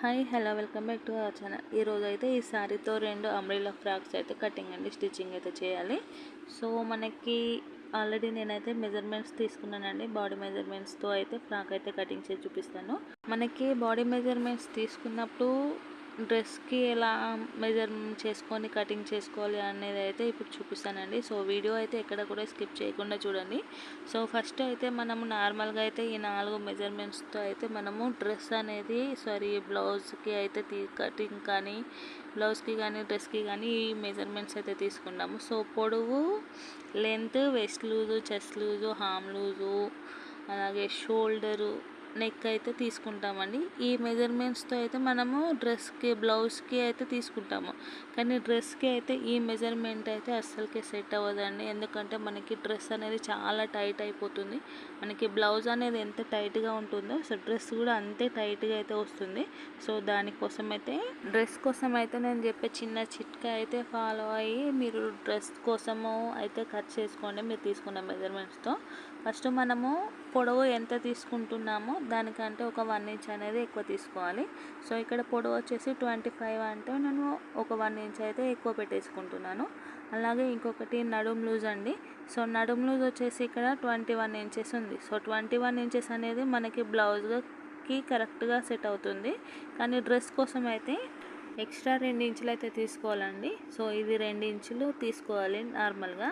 Hi hello welcome back to our channel. ఈరోజు అయితే ఈ శారీతో రెండు అంబ్రెలా ఫ్రాక్స్ అయితే కటింగ్ అండి స్టిచ్చింగ్ అయితే చేయాలి. సో మనకి ఆల్రెడీ నేనైతే మెజర్మెంట్స్ తీసుకున్నానండి. బాడీ మెజర్మెంట్స్తో అయితే ఫ్రాక్ అయితే కటింగ్ చేసి చూపిస్తాను. మనకి బాడీ మెజర్మెంట్స్ తీసుకున్నప్పుడు డ్రెస్కి ఎలా మెజర్ చేసుకొని కటింగ్ చేసుకోవాలి అనేది అయితే ఇప్పుడు చూపిస్తానండి. సో వీడియో అయితే ఎక్కడ కూడా స్కిప్ చేయకుండా చూడండి. సో ఫస్ట్ అయితే మనము నార్మల్గా అయితే ఈ నాలుగు మెజర్మెంట్స్తో అయితే మనము డ్రెస్ అనేది సారీ బ్లౌజ్కి అయితే తీ కటింగ్ కానీ బ్లౌజ్కి కానీ డ్రెస్కి కానీ ఈ మెజర్మెంట్స్ అయితే తీసుకున్నాము సో పొడవు length waist loose chest loose hem loose అలాగే షోల్డరు నెక్ అయితే తీసుకుంటామండి. ఈ మెజర్మెంట్స్తో అయితే మనము డ్రెస్కి బ్లౌజ్కి అయితే తీసుకుంటాము. కానీ డ్రెస్కి అయితే ఈ మెజర్మెంట్ అయితే అస్సలకే సెట్ అవ్వదండి. ఎందుకంటే మనకి డ్రెస్ అనేది చాలా టైట్ అయిపోతుంది. మనకి బ్లౌజ్ అనేది ఎంత టైట్గా ఉంటుందో సో డ్రెస్ కూడా అంతే టైట్గా అయితే వస్తుంది. సో దానికోసం అయితే డ్రెస్ కోసం అయితే నేను చెప్పే చిన్న చిట్కా అయితే ఫాలో అయ్యి మీరు డ్రెస్ కోసము అయితే కట్ చేసుకోండి. మీరు తీసుకున్న మెజర్మెంట్స్తో ఫస్ట్ మనము పొడవు ఎంత తీసుకుంటున్నామో దానికంటే ఒక వన్ ఇంచ్ అనేది ఎక్కువ తీసుకోవాలి. సో ఇక్కడ పొడవు వచ్చేసి ట్వంటీ ఫైవ్ అంటే నేను ఒక వన్ ఇంచ్ అయితే ఎక్కువ పెట్టేసుకుంటున్నాను. అలాగే ఇంకొకటి నడుం లూజ్ అండి. సో నడుం లూజ్ వచ్చేసి ఇక్కడ ట్వంటీ వన్ ఇంచెస్ ఉంది. సో ట్వంటీ వన్ ఇంచెస్ అనేది మనకి బ్లౌజ్కి కరెక్ట్గా సెట్ అవుతుంది. కానీ డ్రెస్ కోసం అయితే ఎక్స్ట్రా రెండు ఇంచులు అయితే తీసుకోవాలండి. సో ఇది రెండు ఇంచులు తీసుకోవాలి నార్మల్గా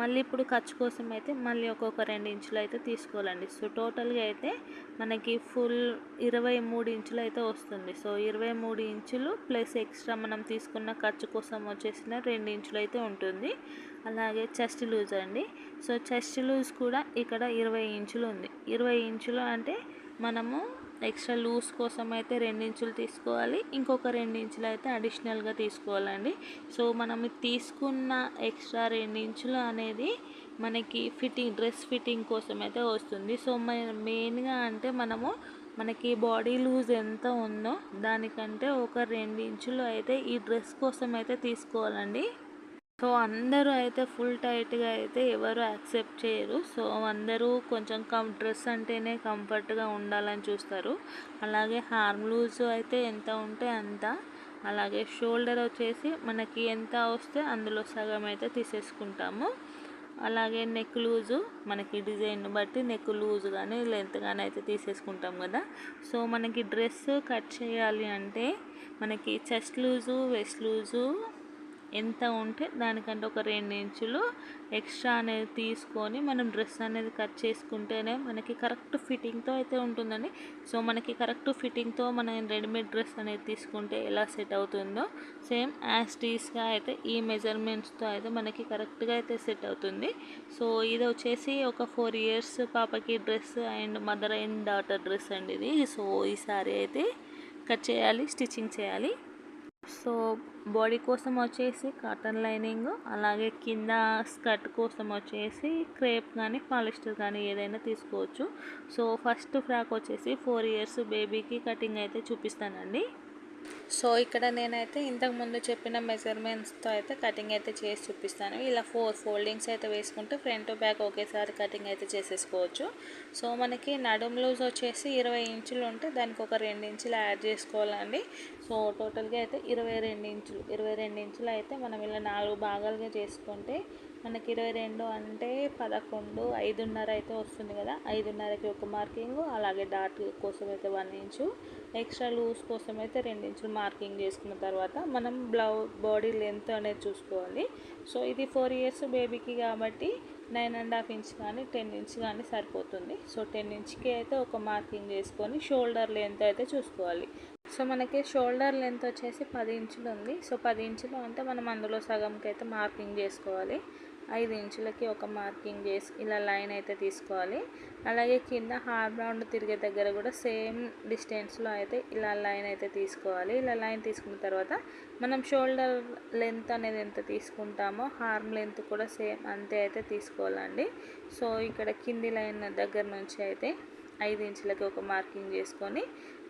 మళ్ళీ ఇప్పుడు ఖర్చు కోసం అయితే మళ్ళీ ఒక్కొక్క రెండు ఇంచులు అయితే తీసుకోవాలండి. సో టోటల్గా అయితే మనకి ఫుల్ ఇరవై మూడు ఇంచులు అయితే వస్తుంది. సో ఇరవై మూడు ఇంచులు ప్లస్ ఎక్స్ట్రా మనం తీసుకున్న ఖర్చు కోసం వచ్చేసిన రెండు ఇంచులు అయితే ఉంటుంది. అలాగే చెస్ట్ లూజ్ అండి. సో చెస్ట్ లూజ్ కూడా ఇక్కడ ఇరవై ఇంచులు ఉంది. ఇరవై ఇంచులు అంటే మనము ఎక్స్ట్రా లూజ్ కోసం అయితే రెండించులు తీసుకోవాలి. ఇంకొక రెండించులు అయితే అడిషనల్గా తీసుకోవాలండి. సో మనం తీసుకున్న ఎక్స్ట్రా ఇంచులు అనేది మనకి ఫిట్టింగ్ డ్రెస్ ఫిట్టింగ్ కోసం అయితే వస్తుంది. సో మెయిన్గా అంటే మనము మనకి బాడీ లూజ్ ఎంత ఉందో దానికంటే ఒక రెండించులు అయితే ఈ డ్రెస్ కోసం అయితే తీసుకోవాలండి. సో అందరూ అయితే ఫుల్ టైట్గా అయితే ఎవరు యాక్సెప్ట్ చేయరు. సో అందరూ కొంచెం కం డ్రెస్ అంటేనే కంఫర్ట్గా ఉండాలని చూస్తారు. అలాగే హార్మ్ లూజ్ అయితే ఎంత ఉంటే అంత. అలాగే షోల్డర్ వచ్చేసి మనకి ఎంత వస్తే అందులో సగం అయితే తీసేసుకుంటాము. అలాగే నెక్ లూజు మనకి డిజైన్ బట్టి నెక్ లూజ్ కానీ లెంత్ కానీ అయితే తీసేసుకుంటాం కదా. సో మనకి డ్రెస్ కట్ చేయాలి అంటే మనకి చెస్ట్ లూజు వెస్ట్ లూజు ఎంత ఉంటే దానికంటే ఒక రెండు ఇంచులు ఎక్స్ట్రా అనేది తీసుకొని మనం డ్రెస్ అనేది కట్ చేసుకుంటేనే మనకి కరెక్ట్ ఫిట్టింగ్తో అయితే ఉంటుందండి. సో మనకి కరెక్ట్ ఫిట్టింగ్తో మనం రెడీమేడ్ డ్రెస్ అనేది తీసుకుంటే ఎలా సెట్ అవుతుందో సేమ్ యాజ్ టీస్గా అయితే ఈ మెజర్మెంట్స్తో అయితే మనకి కరెక్ట్గా అయితే సెట్ అవుతుంది. సో ఇది వచ్చేసి ఒక ఫోర్ ఇయర్స్ పాపకి dress and mother and daughter dress అండి ఇది. సో ఈ సారీ అయితే కట్ చేయాలి స్టిచ్చింగ్ చేయాలి. సో బాడీ కోసం వచ్చేసి కాటన్ లైనింగ్ అలాగే కింద స్కర్ట్ కోసం వచ్చేసి క్రేప్ కానీ పాలిస్టర్ కానీ ఏదైనా తీసుకోవచ్చు. సో ఫస్ట్ ఫ్రాక్ వచ్చేసి ఫోర్ ఇయర్స్ బేబీకి కటింగ్ అయితే చూపిస్తానండి. సో ఇక్కడ నేనైతే ఇంతకు ముందు చెప్పిన మెజర్మెంట్స్తో అయితే కటింగ్ అయితే చేసి చూపిస్తాను. ఇలా ఫోర్ ఫోల్డింగ్స్ అయితే వేసుకుంటే ఫ్రంట్ బ్యాక్ ఒకేసారి కటింగ్ అయితే చేసేసుకోవచ్చు. సో మనకి నడుం లూజ్ వచ్చేసి ఇరవై ఇంచులు ఉంటే దానికి ఒక రెండు ఇంచులు యాడ్ చేసుకోవాలండి. సో టోటల్గా అయితే ఇరవై రెండు ఇంచులు ఇరవై రెండు ఇంచులు అయితే మనం ఇలా నాలుగు భాగాలుగా చేసుకుంటే మనకి ఇరవై రెండు అంటే పదకొండు ఐదున్నర అయితే వస్తుంది కదా. ఐదున్నరకి ఒక మార్కింగ్ అలాగే డాట్ కోసం అయితే వన్ ఇంచు ఎక్స్ట్రా లూజ్ కోసం అయితే రెండు ఇంచులు మార్కింగ్ చేసుకున్న తర్వాత మనం బ్లౌ బాడీ లెంత్ అనేది చూసుకోవాలి. సో ఇది ఫోర్ ఇయర్స్ బేబీకి కాబట్టి నైన్ అండ్ హాఫ్ ఇంచ్ కానీ టెన్ ఇంచ్ కానీ సరిపోతుంది. సో టెన్ ఇంచ్కి అయితే ఒక మార్కింగ్ చేసుకొని షోల్డర్ లెంత్ అయితే చూసుకోవాలి. సో మనకి షోల్డర్ లెంత్ వచ్చేసి పది ఇంచులు ఉంది. సో పది ఇంచులు అంటే మనం అందులో సగంకి అయితే మార్కింగ్ చేసుకోవాలి. ఐదు ఇంచులకి ఒక మార్కింగ్ చేసి ఇలా లైన్ అయితే తీసుకోవాలి. అలాగే కింద హాఫ్ రౌండ్ తిరిగే దగ్గర కూడా సేమ్ డిస్టెన్స్లో అయితే ఇలా లైన్ అయితే తీసుకోవాలి. ఇలా లైన్ తీసుకున్న తర్వాత మనం షోల్డర్ లెంత్ అనేది ఎంత తీసుకుంటామో హార్మ్ లెంత్ కూడా సేమ్ అంతే అయితే తీసుకోవాలండి. సో ఇక్కడ కింది లైన్ దగ్గర నుంచి అయితే ఐదు ఇంచులకి ఒక మార్కింగ్ చేసుకొని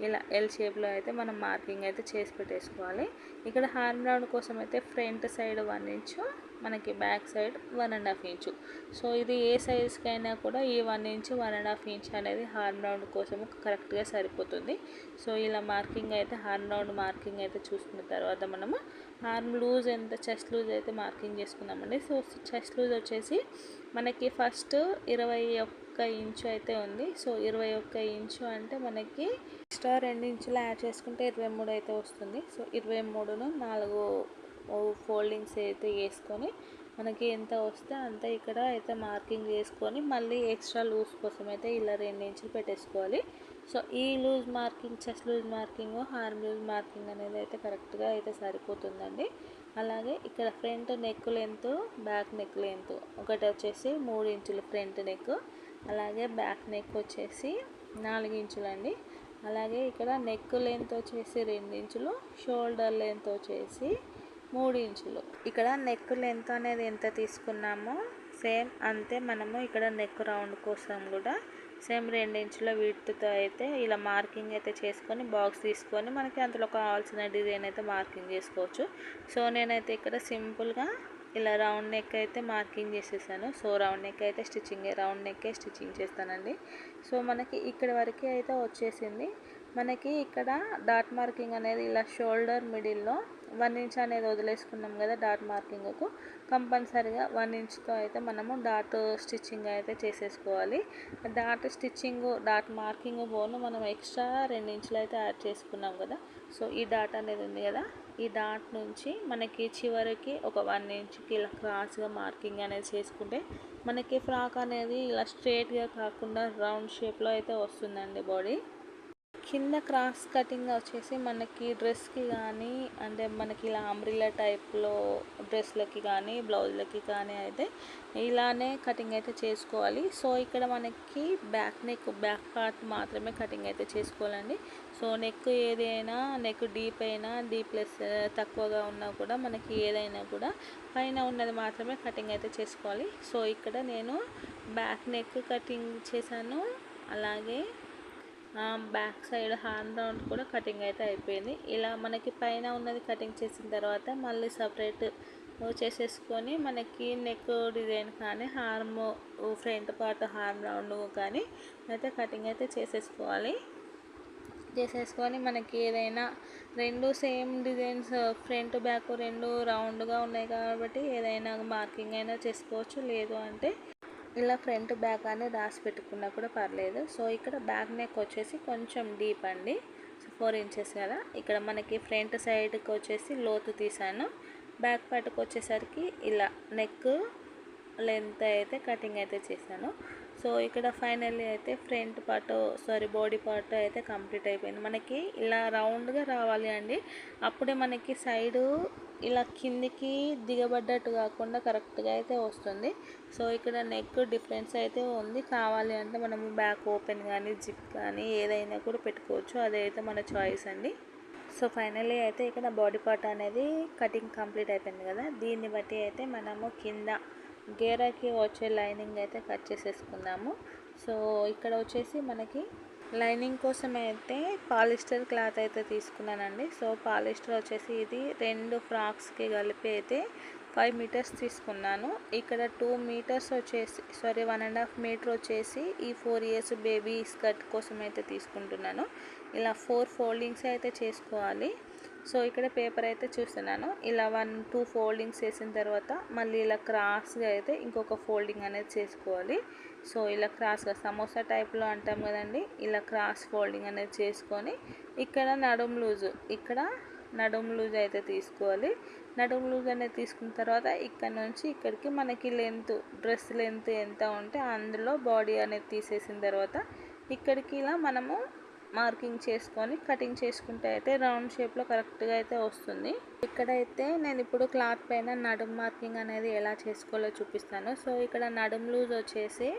ఇలా ఎల్ షేప్లో అయితే మనం మార్కింగ్ అయితే చేసి పెట్టేసుకోవాలి. ఇక్కడ హార్మ్ రౌండ్ కోసం అయితే ఫ్రంట్ సైడ్ వన్ ఇంచు మనకి back side one and half inch. So ఇది ఏ సైజ్కి అయినా కూడా ఈ one inch one and half inch అనేది హార్న్ రౌండ్ కోసం కరెక్ట్గా సరిపోతుంది. సో ఇలా మార్కింగ్ అయితే హార్న్ రౌండ్ మార్కింగ్ అయితే చూసుకున్న తర్వాత మనము హార్మ్ లూజ్ ఎంత చెస్ట్ లూజ్ అయితే మార్కింగ్ చేసుకున్నామండి సో చెస్ట్ లూజ్ వచ్చేసి మనకి ఫస్ట్ ఇరవై ఒక్క ఇంచు అయితే ఉంది. సో ఇరవై ఒక్క ఇంచు అంటే మనకి ఎక్స్ట్రా రెండు ఇంచులు యాడ్ చేసుకుంటే ఇరవై మూడు అయితే వస్తుంది. సో ఇరవై మూడును నాలుగు ఫోల్డింగ్స్ అయితే వేసుకొని మనకి ఎంత వస్తే అంత ఇక్కడ అయితే మార్కింగ్ చేసుకొని మళ్ళీ ఎక్స్ట్రా లూజ్ కోసం అయితే ఇలా రెండు ఇంచులు పెట్టేసుకోవాలి. సో ఈ loose marking chest loose marking arm loose marking అనేది అయితే కరెక్ట్గా అయితే సరిపోతుందండి. అలాగే ఇక్కడ front neck length back neck length ఒకటి వచ్చేసి మూడు ఇంచులు ఫ్రంట్ నెక్ అలాగే బ్యాక్ నెక్ వచ్చేసి నాలుగు ఇంచులు అండి అలాగే ఇక్కడ నెక్ లెంత్ వచ్చేసి రెండు ఇంచులు షోల్డర్ లెంత్ వచ్చేసి మూడు ఇంచులు. ఇక్కడ నెక్ లెంత్ అనేది ఎంత తీసుకున్నామో సేమ్ అంతే మనము ఇక్కడ నెక్ రౌండ్ కోసం కూడా సేమ్ రెండు ఇంచుల వీటితో అయితే ఇలా మార్కింగ్ అయితే చేసుకొని బాక్స్ తీసుకొని మనకి అందులో కావాల్సిన డిజైన్ అయితే మార్కింగ్ చేసుకోవచ్చు. సో నేనైతే ఇక్కడ సింపుల్గా ఇలా రౌండ్ నెక్ అయితే మార్కింగ్ చేసేసాను. సో రౌండ్ నెక్ అయితే స్టిచ్చింగ్ రౌండ్ నెక్కే స్టిచ్చింగ్ చేస్తానండి. సో మనకి ఇక్కడ వరకే అయితే వచ్చేసింది. మనకి ఇక్కడ డాట్ మార్కింగ్ అనేది ఇలా షోల్డర్ మిడిల్లో వన్ ఇంచ్ అనేది వదిలేసుకున్నాం కదా డాట్ మార్కింగ్కు. కంపల్సరిగా వన్ ఇంచ్తో అయితే మనము డాట్ స్టిచ్చింగ్ అయితే చేసేసుకోవాలి. డాట్ స్టిచ్చింగ్ డాట్ మార్కింగ్ పోను మనం ఎక్స్ట్రా రెండు ఇంచులు అయితే యాడ్ చేసుకున్నాం కదా. సో ఈ డాట్ అనేది ఉంది కదా. ఈ డాట్ నుంచి మనకి చివరికి ఒక వన్ ఇంచ్కి ఇలా క్రాస్గా మార్కింగ్ అనేది చేసుకుంటే మనకి ఫ్రాక్ అనేది ఇలా స్ట్రేట్గా కాకుండా రౌండ్ షేప్లో అయితే వస్తుందండి బాడీ. కింద క్రాస్ కటింగ్ వచ్చేసి మనకి డ్రెస్కి కానీ అంటే మనకి ఇలా అంబ్రిలా టైప్లో డ్రెస్లకి కానీ బ్లౌజ్లకి కానీ అయితే ఇలానే కటింగ్ అయితే చేసుకోవాలి. సో ఇక్కడ మనకి బ్యాక్ నెక్ బ్యాక్ పార్ట్ మాత్రమే కటింగ్ అయితే చేసుకోవాలండి. సో నెక్ ఏదైనా నెక్ డీప్ అయినా డీప్ ప్లస్ తక్కువగా ఉన్నా కూడా మనకి ఏదైనా కూడా పైన ఉన్నది మాత్రమే కటింగ్ అయితే చేసుకోవాలి. సో ఇక్కడ నేను బ్యాక్ నెక్ కటింగ్ చేశాను. అలాగే బ్యాక్ సైడ్ హ్యాండ్ రౌండ్ కూడా కటింగ్ అయితే అయిపోయింది. ఇలా మనకి పైన ఉన్నది కటింగ్ చేసిన తర్వాత మళ్ళీ సపరేట్ చేసేసుకొని మనకి నెక్ డిజైన్ కానీ arm front part arm round కానీ అయితే కటింగ్ అయితే చేసేసుకోవాలి. చేసేసుకొని మనకి ఏదైనా రెండు సేమ్ డిజైన్స్ ఫ్రంట్ బ్యాక్ రెండు రౌండ్గా ఉన్నాయి కాబట్టి ఏదైనా మార్కింగ్ అయినా చేసుకోవచ్చు. లేదు అంటే ఇలా ఫ్రంట్ బ్యాక్ అని రాసి పెట్టుకున్నా కూడా పర్లేదు. సో ఇక్కడ బ్యాక్ నెక్ వచ్చేసి కొంచెం డీప్ అండి. ఫోర్ ఇంచెస్ కదా. ఇక్కడ మనకి ఫ్రంట్ సైడ్కి వచ్చేసి లోతు తీసాను. బ్యాక్ పార్ట్కి వచ్చేసరికి ఇలా నెక్ లెంత్ అయితే కటింగ్ అయితే చేశాను. సో ఇక్కడ ఫైనల్లీ అయితే front part sorry body part అయితే కంప్లీట్ అయిపోయింది. మనకి ఇలా రౌండ్గా రావాలి అండి. అప్పుడే మనకి సైడు ఇలా కిందికి దిగబడ్డట్టు కాకుండా కరెక్ట్గా అయితే వస్తుంది. సో ఇక్కడ నెక్ డిఫరెన్స్ అయితే ఉంది. కావాలి అంటే మనము బ్యాక్ ఓపెన్ కానీ జిప్ కానీ ఏదైనా కూడా పెట్టుకోవచ్చు. అదైతే మన చాయిస్ అండి. సో ఫైనల్లీ అయితే ఇక్కడ బాడీ పార్ట్ అనేది కటింగ్ కంప్లీట్ అయిపోయింది కదా. దీన్ని బట్టి అయితే మనము కింద గేరాకి వచ్చే లైనింగ్ అయితే కట్ చేసేసుకుందాము. సో ఇక్కడ వచ్చేసి మనకి లైనింగ్ కోసం అయితే పాలిస్టర్ క్లాత్ అయితే తీసుకున్నానండి. సో పాలిస్టర్ వచ్చేసి ఇది రెండు ఫ్రాక్స్కి కలిపి అయితే ఫైవ్ మీటర్స్ తీసుకున్నాను. ఇక్కడ టూ మీటర్స్ వచ్చేసి sorry one and half metre వచ్చేసి ఈ ఫోర్ ఇయర్స్ బేబీ స్కర్ట్ కోసం అయితే తీసుకుంటున్నాను. ఇలా ఫోర్ ఫోల్డింగ్స్ అయితే చేసుకోవాలి. సో ఇక్కడ పేపర్ అయితే చూస్తున్నాను. ఇలా వన్ టూ ఫోల్డింగ్స్ వేసిన తర్వాత మళ్ళీ ఇలా క్రాస్గా అయితే ఇంకొక ఫోల్డింగ్ అనేది చేసుకోవాలి. సో ఇలా క్రాస్గా సమోసా టైప్లో అంటాం కదండి ఇలా క్రాస్ ఫోల్డింగ్ అనేది చేసుకొని ఇక్కడ నడుం లూజు ఇక్కడ నడుం లూజ్ అయితే తీసుకోవాలి. నడుం లూజ్ అనేది తీసుకున్న తర్వాత ఇక్కడ నుంచి ఇక్కడికి మనకి లెంత్ డ్రెస్ లెంత్ ఎంత ఉంటే అందులో బాడీ అనేది తీసేసిన తర్వాత ఇక్కడికి ఇలా మనము మార్కింగ్ చేసుకొని కటింగ్ చేసుకుంటే అయితే రౌండ్ షేప్లో కరెక్ట్గా అయితే వస్తుంది. ఇక్కడైతే నేను ఇప్పుడు క్లాత్ పైన నడుం మార్కింగ్ అనేది ఎలా చేసుకోవాలో చూపిస్తాను. సో ఇక్కడ నడుం లూజ్ వచ్చేసి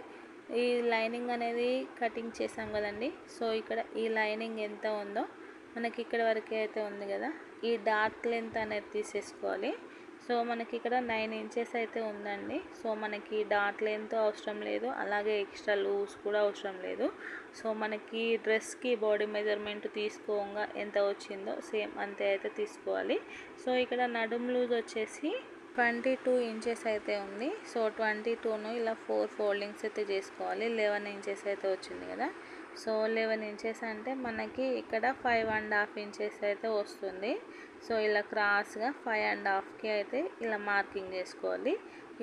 ఈ లైనింగ్ అనేది కటింగ్ చేసాం కదండి. సో ఇక్కడ ఈ లైనింగ్ ఎంత ఉందో మనకి ఇక్కడ వరకే అయితే ఉంది కదా. ఈ డార్క్ లెంత్ అనేది తీసేసుకోవాలి. సో మనకి ఇక్కడ నైన్ ఇంచెస్ అయితే ఉందండి. సో మనకి డాట్ లెంత్ అవసరం లేదు. అలాగే ఎక్స్ట్రా లూజ్ కూడా అవసరం లేదు. సో మనకి డ్రెస్కి బాడీ మెజర్మెంట్ తీసుకోగా ఎంత వచ్చిందో సేమ్ అంతే అయితే తీసుకోవాలి. సో ఇక్కడ నడుం లూజ్ వచ్చేసి ట్వంటీ టూ ఇంచెస్ అయితే ఉంది. సో ట్వంటీ టూను ఇలా ఫోర్ ఫోల్డింగ్స్ అయితే చేసుకోవాలి. లెవెన్ ఇంచెస్ అయితే వచ్చింది కదా. సో లెవెన్ ఇంచెస్ అంటే మనకి ఇక్కడ ఫైవ్ అండ్ హాఫ్ ఇంచెస్ అయితే వస్తుంది. సో ఇలా క్రాస్గా ఫైవ్ అండ్ హాఫ్కి అయితే ఇలా మార్కింగ్ చేసుకోవాలి.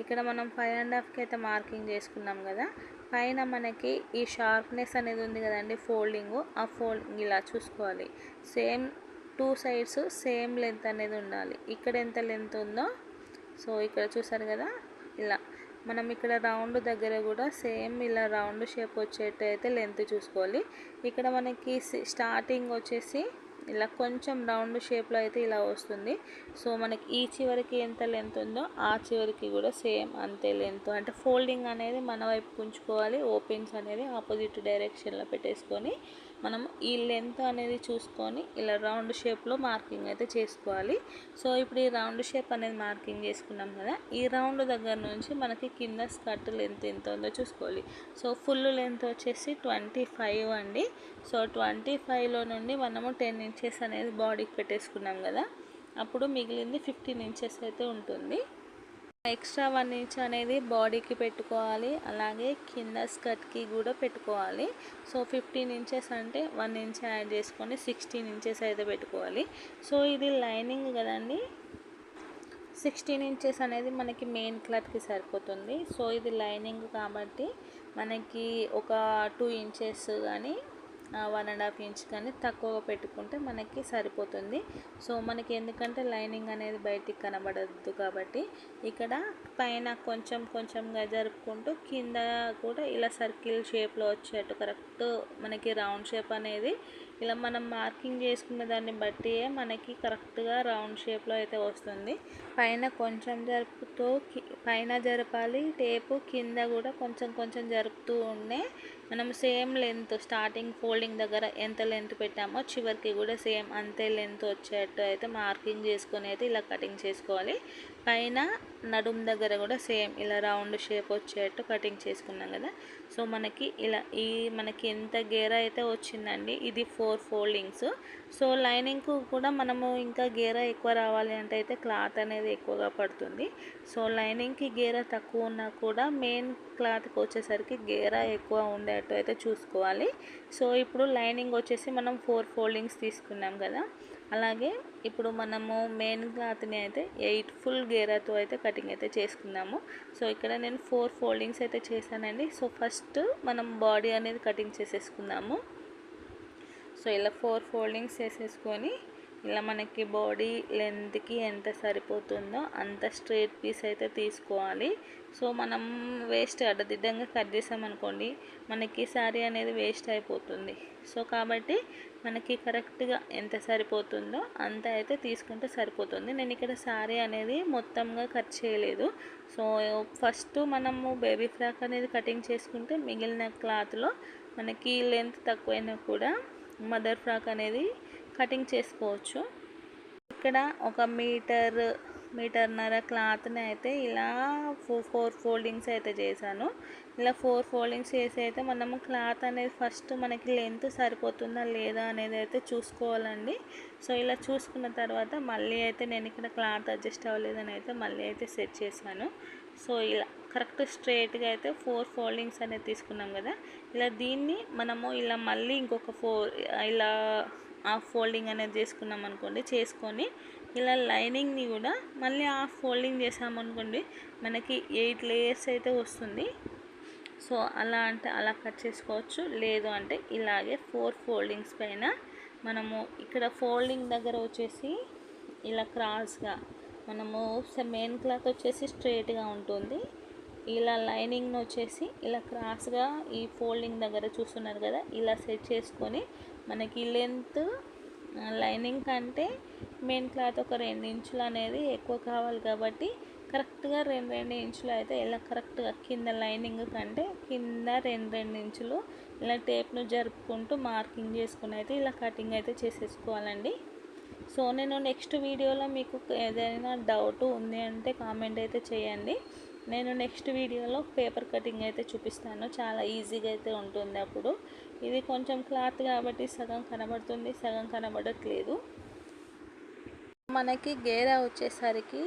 ఇక్కడ మనం ఫైవ్ అండ్ హాఫ్కి అయితే మార్కింగ్ చేసుకున్నాం కదా. పైన మనకి ఈ షార్ప్నెస్ అనేది ఉంది కదండి ఫోల్డింగ్. ఆ ఫోల్డింగ్ ఇలా చూసుకోవాలి. Same two sides same length అనేది ఉండాలి. ఇక్కడ ఎంత లెంత్ ఉందో సో ఇక్కడ చూసారు కదా ఇలా. మనం ఇక్కడ రౌండ్ దగ్గర కూడా సేమ్ ఇలా రౌండ్ షేప్ వచ్చేటైతే అయితే లెంత్ చూసుకోవాలి. ఇక్కడ మనకి స్టార్టింగ్ వచ్చేసి ఇలా కొంచెం రౌండ్ షేప్లో అయితే ఇలా వస్తుంది. సో మనకి ఈ చివరికి ఎంత లెంత్ ఉందో ఆ చివరికి కూడా సేమ్ అంతే లెంత్ అంటే ఫోల్డింగ్ అనేది మన వైపు ఉంచుకోవాలి ఓపెన్స్ అనేది ఆపోజిట్ డైరెక్షన్లో పెట్టేసుకొని మనం ఈ లెంత్ అనేది చూసుకొని ఇలా రౌండ్ షేప్లో మార్కింగ్ అయితే చేసుకోవాలి. సో ఇప్పుడు ఈ రౌండ్ షేప్ అనేది మార్కింగ్ చేసుకున్నాం కదా ఈ రౌండ్ దగ్గర నుంచి మనకి కింద స్కర్ట్ లెంత్ ఎంత ఉందో చూసుకోవాలి. సో ఫుల్ లెంత్ వచ్చేసి ట్వంటీ ఫైవ్ అండి. సో ట్వంటీ ఫైవ్లో నుండి మనము టెన్ ఇంచెస్ అనేది బాడీకి పెట్టేసుకున్నాం కదా అప్పుడు మిగిలింది ఫిఫ్టీన్ ఇంచెస్ అయితే ఉంటుంది. ఎక్స్ట్రా వన్ ఇంచ్ అనేది బాడీకి పెట్టుకోవాలి. అలాగే కింద స్కర్ట్కి కూడా పెట్టుకోవాలి. సో ఫిఫ్టీన్ ఇంచెస్ అంటే వన్ ఇంచ్ యాడ్ చేసుకొని సిక్స్టీన్ ఇంచెస్ అయితే పెట్టుకోవాలి. సో ఇది లైనింగ్ కదండి. సిక్స్టీన్ ఇంచెస్ అనేది మనకి మెయిన్ క్లాత్కి సరిపోతుంది. సో ఇది లైనింగ్ కాబట్టి మనకి ఒక టూ ఇంచెస్ కానీ వన్ అండ్ హాఫ్ ఇంచ్ కానీ తక్కువగా పెట్టుకుంటే మనకి సరిపోతుంది. సో మనకి ఎందుకంటే లైనింగ్ అనేది బయటికి కనబడద్దు కాబట్టి ఇక్కడ పైన కొంచెం కొంచెంగా జరుపుకుంటూ కింద కూడా ఇలా సర్కిల్ షేప్లో వచ్చేట్టు కరెక్ట్ మనకి రౌండ్ షేప్ అనేది ఇలా మనం మార్కింగ్ చేసుకున్న దాన్ని బట్టి మనకి కరెక్ట్గా రౌండ్ షేప్లో అయితే వస్తుంది. పైన కొంచెం జరుపుతూ పైన జరపాలి టేపు కింద కూడా కొంచెం కొంచెం జరుపుతూ ఉండే మనం సేమ్ లెంత్ స్టార్టింగ్ ఫోల్డింగ్ దగ్గర ఎంత లెంత్ పెట్టామో చివరికి కూడా సేమ్ అంతే లెంత్ వచ్చేట్టు అయితే మార్కింగ్ చేసుకొని అయితే ఇలా కటింగ్ చేసుకోవాలి. పైన నడుం దగ్గర కూడా సేమ్ ఇలా రౌండ్ షేప్ వచ్చేట్టు కటింగ్ చేసుకున్నాం కదా. సో మనకి ఇలా ఈ మనకి ఎంత గేర అయితే వచ్చిందండి ఇది ఫోర్ ఫోల్డింగ్స్. సో లైనింగ్కు కూడా మనము ఇంకా గేర ఎక్కువ రావాలి అంటే అయితే క్లాత్ అనేది ఎక్కువగా పడుతుంది. సో లైనింగ్కి గేర తక్కువ ఉన్నా కూడా మెయిన్ క్లాత్కి వచ్చేసరికి గేర ఎక్కువ ఉండే ఉండేట్టు అయితే చూసుకోవాలి. సో ఇప్పుడు లైనింగ్ వచ్చేసి మనం ఫోర్ ఫోల్డింగ్స్ తీసుకున్నాం కదా. అలాగే ఇప్పుడు మనము మెయిన్ క్లాత్ని అయితే ఎయిట్ ఫుల్ గేరాతో అయితే కటింగ్ అయితే చేసుకున్నాము సో ఇక్కడ నేను ఫోర్ ఫోల్డింగ్స్ అయితే చేశానండి. సో ఫస్ట్ మనం బాడీ అనేది కటింగ్ చేసేసుకుందాము. సో ఇలా ఫోర్ ఫోల్డింగ్స్ చేసేసుకొని ఇలా మనకి బాడీ లెంత్కి ఎంత సరిపోతుందో అంత స్ట్రేట్ పీస్ అయితే తీసుకోవాలి. సో మనం వేస్ట్ అడ్డదిడ్డంగా కట్ చేసామనుకోండి మనకి శారీ అనేది వేస్ట్ అయిపోతుంది. సో కాబట్టి మనకి కరెక్ట్గా ఎంత సరిపోతుందో అంత అయితే తీసుకుంటే సరిపోతుంది. నేను ఇక్కడ శారీ అనేది మొత్తంగా కట్ చేయలేదు. సో ఫస్ట్ మనము బేబీ ఫ్రాక్ అనేది కటింగ్ చేసుకుంటే మిగిలిన క్లాత్లో మనకి లెంత్ తక్కువైనా కూడా మదర్ ఫ్రాక్ అనేది కటింగ్ చేసుకోవచ్చు. ఇక్కడ ఒక మీటర్ మీటర్న్నర క్లాత్ని అయితే ఇలా ఫోర్ ఫోర్ ఫోల్డింగ్స్ అయితే చేశాను. ఇలా ఫోర్ ఫోల్డింగ్స్ చేసి అయితే మనము క్లాత్ అనేది ఫస్ట్ మనకి లెంత్ సరిపోతుందా లేదా అనేది అయితే చూసుకోవాలండి. సో ఇలా చూసుకున్న తర్వాత మళ్ళీ అయితే నేను ఇక్కడ క్లాత్ అడ్జస్ట్ అవ్వలేదని అయితే మళ్ళీ అయితే సెట్ చేశాను. సో ఇలా కరెక్ట్ స్ట్రైట్గా అయితే ఫోర్ ఫోల్డింగ్స్ అనేది తీసుకున్నాం కదా. ఇలా దీన్ని మనము ఇలా మళ్ళీ ఇంకొక ఫోర్ ఇలా హాఫ్ ఫోల్డింగ్ అనేది చేసుకున్నాం అనుకోండి చేసుకొని ఇలా లైనింగ్ని కూడా మళ్ళీ హాఫ్ ఫోల్డింగ్ చేసామనుకోండి మనకి ఎయిట్ లేయర్స్ అయితే వస్తుంది. సో అలా అంటే అలా కట్ చేసుకోవచ్చు. లేదు అంటే ఇలాగే ఫోర్ ఫోల్డింగ్స్ పైన మనము ఇక్కడ ఫోల్డింగ్ దగ్గర వచ్చేసి ఇలా క్రాస్గా మనము మెయిన్ క్లాత్ వచ్చేసి స్ట్రైట్గా ఉంటుంది. ఇలా లైనింగ్ను వచ్చేసి ఇలా క్రాస్గా ఈ ఫోల్డింగ్ దగ్గర చూస్తున్నారు కదా ఇలా సెట్ చేసుకొని మనకి లెంత్ లైనింగ్ కంటే మెయిన్ క్లాత్ ఒక రెండు ఇంచులు అనేది ఎక్కువ కావాలి కాబట్టి కరెక్ట్గా రెండు రెండు ఇంచులు అయితే ఇలా కరెక్ట్గా కింద లైనింగ్ కంటే కింద రెండు రెండు ఇంచులు ఇలా టేప్ను జరుపుకుంటూ మార్కింగ్ చేసుకుని అయితే ఇలా కటింగ్ అయితే చేసేసుకోవాలండి. సో నేను నెక్స్ట్ వీడియోలో మీకు ఏదైనా డౌట్ ఉంది అంటే కామెంట్ అయితే చేయండి. నేను నెక్స్ట్ వీడియోలో పేపర్ కటింగ్ అయితే చూపిస్తాను. చాలా ఈజీగా అయితే ఉంటుంది అప్పుడు. ఇది కొంచెం క్లాత్ కాబట్టి సగం కనబడుతుంది సగం కనబడట్లేదు. మనకి గేరా వచ్చేసరికి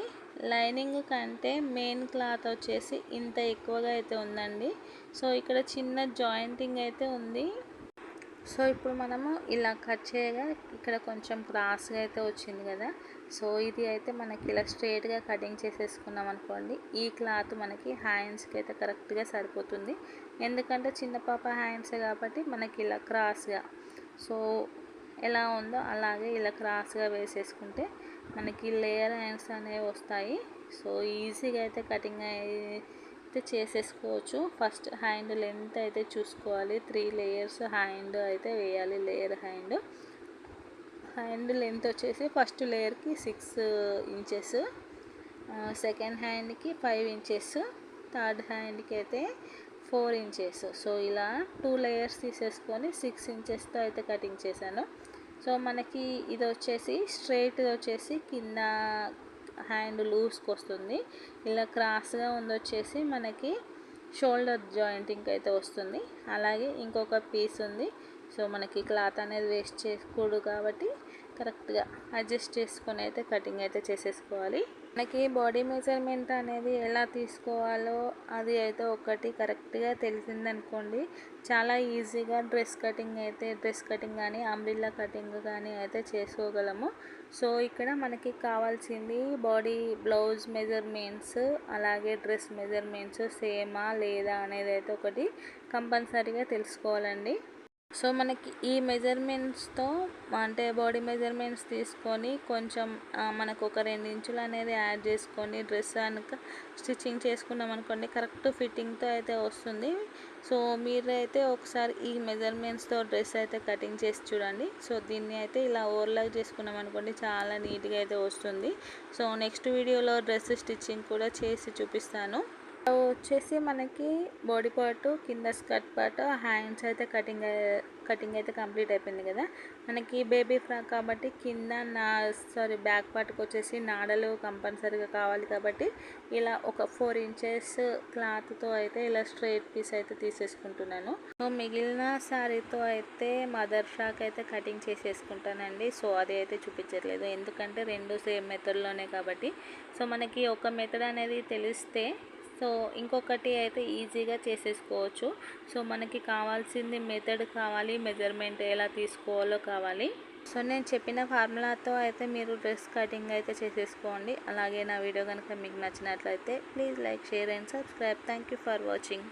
లైనింగ్ కంటే మెయిన్ క్లాత్ వచ్చేసి ఇంత ఎక్కువగా అయితే ఉందండి. సో ఇక్కడ చిన్న జాయింటింగ్ అయితే ఉంది. సో ఇప్పుడు మనము ఇలా కట్ చేయగా ఇక్కడ కొంచెం క్రాస్గా అయితే వచ్చింది కదా. సో ఇది అయితే మనకి ఇలా స్ట్రేట్గా కటింగ్ చేసేసుకున్నాం అనుకోండి. ఈ క్లాత్ మనకి హ్యాండ్స్కి అయితే కరెక్ట్గా సరిపోతుంది. ఎందుకంటే చిన్న పాప హ్యాండ్సే కాబట్టి మనకి ఇలా క్రాస్గా. సో ఎలా ఉందో అలాగే ఇలా క్రాస్గా వేసేసుకుంటే మనకి లేయర్ హ్యాండ్స్ అనేవి వస్తాయి. సో ఈజీగా అయితే కటింగ్ అయితే చేసేసుకోవచ్చు. ఫస్ట్ హ్యాండ్ లెంత్ అయితే చూసుకోవాలి. త్రీ లేయర్స్ హ్యాండ్ అయితే వేయాలి. Layer hand. హ్యాండ్ లెంత్ వచ్చేసి ఫస్ట్ లేయర్కి సిక్స్ ఇంచెస్. సెకండ్ హ్యాండ్కి ఫైవ్ ఇంచెస్. థర్డ్ హ్యాండ్కి అయితే ఫోర్ ఇంచెస్. సో ఇలా టూ లేయర్స్ తీసేసుకొని సిక్స్ ఇంచెస్తో అయితే కటింగ్ చేశాను. సో మనకి ఇది వచ్చేసి స్ట్రైట్ వచ్చేసి కింద హ్యాండ్ లూజ్కి వస్తుంది ఇలా క్రాస్గా ఉందొచ్చేసి మనకి షోల్డర్ జాయింటింగ్ అయితే వస్తుంది. అలాగే ఇంకొక పీస్ ఉంది. సో మనకి క్లాత్ అనేది వేస్ట్ చేయకూడదు కాబట్టి కరెక్ట్గా అడ్జస్ట్ చేసుకొని అయితే కటింగ్ అయితే చేసేసుకోవాలి. మనకి బాడీ మెజర్మెంట్ అనేది ఎలా తీసుకోవాలో అది అయితే ఒకటి కరెక్ట్గా తెలిసిందనుకోండి చాలా ఈజీగా డ్రెస్ కటింగ్ అయితే డ్రెస్ కటింగ్ కానీ అంబ్రిల్లా కటింగ్ కానీ అయితే చేసుకోగలము. సో ఇక్కడ మనకి కావాల్సింది బాడీ బ్లౌజ్ మెజర్మెంట్స్ అలాగే డ్రెస్ మెజర్మెంట్స్ సేమా లేదా అనేది అయితే ఒకటి కంపల్సరీగా తెలుసుకోవాలండి. సో మనకి ఈ మెజర్మెంట్స్తో అంటే బాడీ మెజర్మెంట్స్ తీసుకొని కొంచెం మనకు ఒక రెండు ఇంచులు అనేది యాడ్ చేసుకొని డ్రెస్ కనుక స్టిచ్చింగ్ చేసుకున్నాం అనుకోండి కరెక్ట్ ఫిట్టింగ్తో అయితే వస్తుంది. సో మీరైతే ఒకసారి ఈ మెజర్మెంట్స్తో డ్రెస్ అయితే కటింగ్ చేసి చూడండి. సో దీన్ని అయితే ఇలా ఓవర్లాగ్ చేసుకున్నాం అనుకోండి చాలా నీట్గా అయితే వస్తుంది. సో నెక్స్ట్ వీడియోలో డ్రెస్ స్టిచ్చింగ్ కూడా చేసి చూపిస్తాను. వచ్చేసి మనకి బాడీ పార్ట్ కింద స్కర్ట్ పార్ట్ హ్యాండ్స్ అయితే కటింగ్ కటింగ్ అయితే కంప్లీట్ అయిపోయింది కదా. మనకి బేబీ ఫ్రాక్ కాబట్టి కింద నా సారీ బ్యాక్ పార్ట్కి వచ్చేసి నాడలు కంపల్సరీగా కావాలి కాబట్టి ఇలా ఒక ఫోర్ ఇంచెస్ క్లాత్తో అయితే ఇలా స్ట్రైట్ పీస్ అయితే తీసేసుకుంటున్నాను. సో మిగిలిన శారీతో అయితే మదర్ ఫ్రాక్ అయితే కటింగ్ చేసేసుకుంటానండి. సో అది అయితే చూపించట్లేదు. ఎందుకంటే రెండు సేమ్ మెథడ్లోనే కాబట్టి. సో మనకి ఒక మెథడ్ అనేది తెలిస్తే సో ఇంకొకటి అయితే ఈజీగా చేసేసుకోవచ్చు. సో మనకి కావాల్సింది మెథడ్ కావాలి మెజర్మెంట్ ఎలా తీసుకోవాలో కావాలి. సో నేను చెప్పిన ఫార్ములాతో అయితే మీరు డ్రెస్ కటింగ్ అయితే చేసేసుకోండి. అలాగే నా వీడియో కనుక మీకు నచ్చినట్లయితే please like share and subscribe. Thank you for watching.